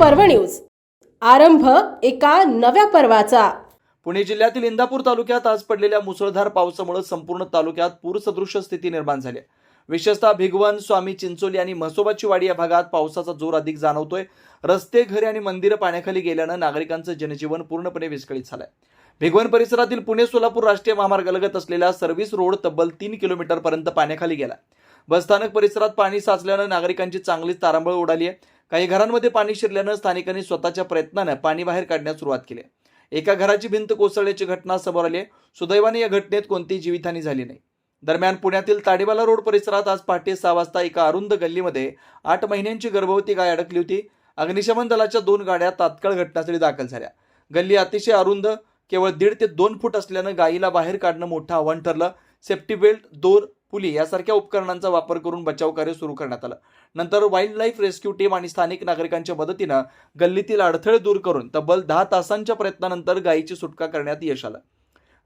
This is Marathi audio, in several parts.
पर्व न्यूज. आरंभ एका नव्या पर्वाचा. पुणे जिल्ह्यातील इंदापूर तालुक्यात आज पडलेल्या मुसळधार पावसामुळे संपूर्ण तालुक्यात पूरसदृश स्थिती निर्माण झाली आहे. विशेषतः भिगवण स्वामी चिंचोली आणि म्हसोबाची वाडी या भागात पावसाचा जोर अधिक जाणवतोय. रस्ते घरे आणि मंदिरं पाण्याखाली गेल्यानं नागरिकांचं जनजीवन पूर्णपणे विस्कळीत झालंय. भिगवण परिसरातील पुणे सोलापूर राष्ट्रीय महामार्गालगत असलेला सर्व्हिस रोड तब्बल तीन किलोमीटर पर्यंत पाण्याखाली गेला बसस्थानक परिसरात पाणी साचल्यानं नागरिकांची चांगलीच तारांबळ उडाली आहे. काही घरांमध्ये पाणी शिरल्यानं स्थानिकांनी स्वतःच्या प्रयत्नानं पाणी बाहेर काढण्यास सुरुवात केली. एका घराची भिंत कोसळल्याची घटना समोर आली. सुदैवाने या घटनेत कोणतीही जीवितहानी झाली नाही. दरम्यान पुण्यातील ताडेवाला रोड परिसरात आज पहाटे सहा वाजता एका अरुंद गल्लीमध्ये आठ महिन्यांची गर्भवती गाय अडकली होती. अग्निशमन दलाच्या दोन गाड्या तात्काळ घटनास्थळी दाखल झाल्या. गल्ली अतिशय अरुंद केवळ दीड ते दोन फूट असल्यानं गायीला बाहेर काढणं मोठं आव्हान ठरलं. सेफ्टी बेल्ट दोर पुली यासारख्या उपकरणांचा वापर करून बचाव कार्य सुरू करण्यात आलं. नंतर वाईल्ड लाईफ रेस्क्यू टीम आणि स्थानिक नागरिकांच्या मदतीनं गल्लीतील अडथळे दूर करून तब्बल दहा तासांच्या प्रयत्नानंतर गायीची सुटका करण्यात यश आलं.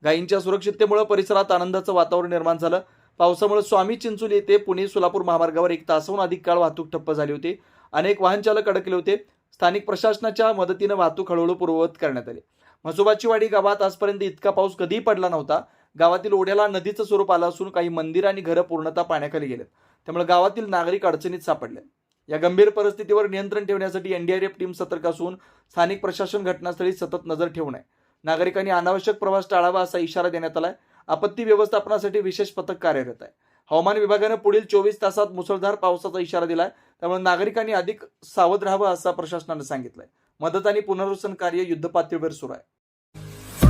गायींच्या सुरक्षिततेमुळे परिसरात आनंदाचं वातावरण निर्माण झालं. पावसामुळे स्वामी चिंचोली येथे पुणे सोलापूर महामार्गावर एक तासहून अधिक काळ वाहतूक ठप्प झाली होती. अनेक वाहनचालक अडकले होते. स्थानिक प्रशासनाच्या मदतीनं वाहतूक हळूहळू पूर्ववत करण्यात आली. म्हसोबाची वाडी गावात आजपर्यंत इतका पाऊस कधीही पडला नव्हता. गावातील ओढ्याला नदीचं स्वरूप आलं असून काही मंदिर आणि घरं पूर्णतः पाण्याखाली गेलेत. त्यामुळे गावातील नागरिक अडचणीत सापडले. या गंभीर परिस्थितीवर नियंत्रण ठेवण्यासाठी एनडीआरएफ टीम सतर्क असून स्थानिक प्रशासन घटनास्थळी सतत नजर ठेवून आहे. नागरिकांनी अनावश्यक प्रवास टाळावा असा इशारा देण्यात आलाय. आपत्ती व्यवस्थापनासाठी विशेष पथक कार्यरत आहे. हवामान विभागानं पुढील चोवीस तासात मुसळधार पावसाचा इशारा दिलाय. त्यामुळे नागरिकांनी अधिक सावध राहावं असं प्रशासनानं सांगितलंय. मदत आणि पुनर्वसन कार्य युद्धपातळीवर सुरू आहे.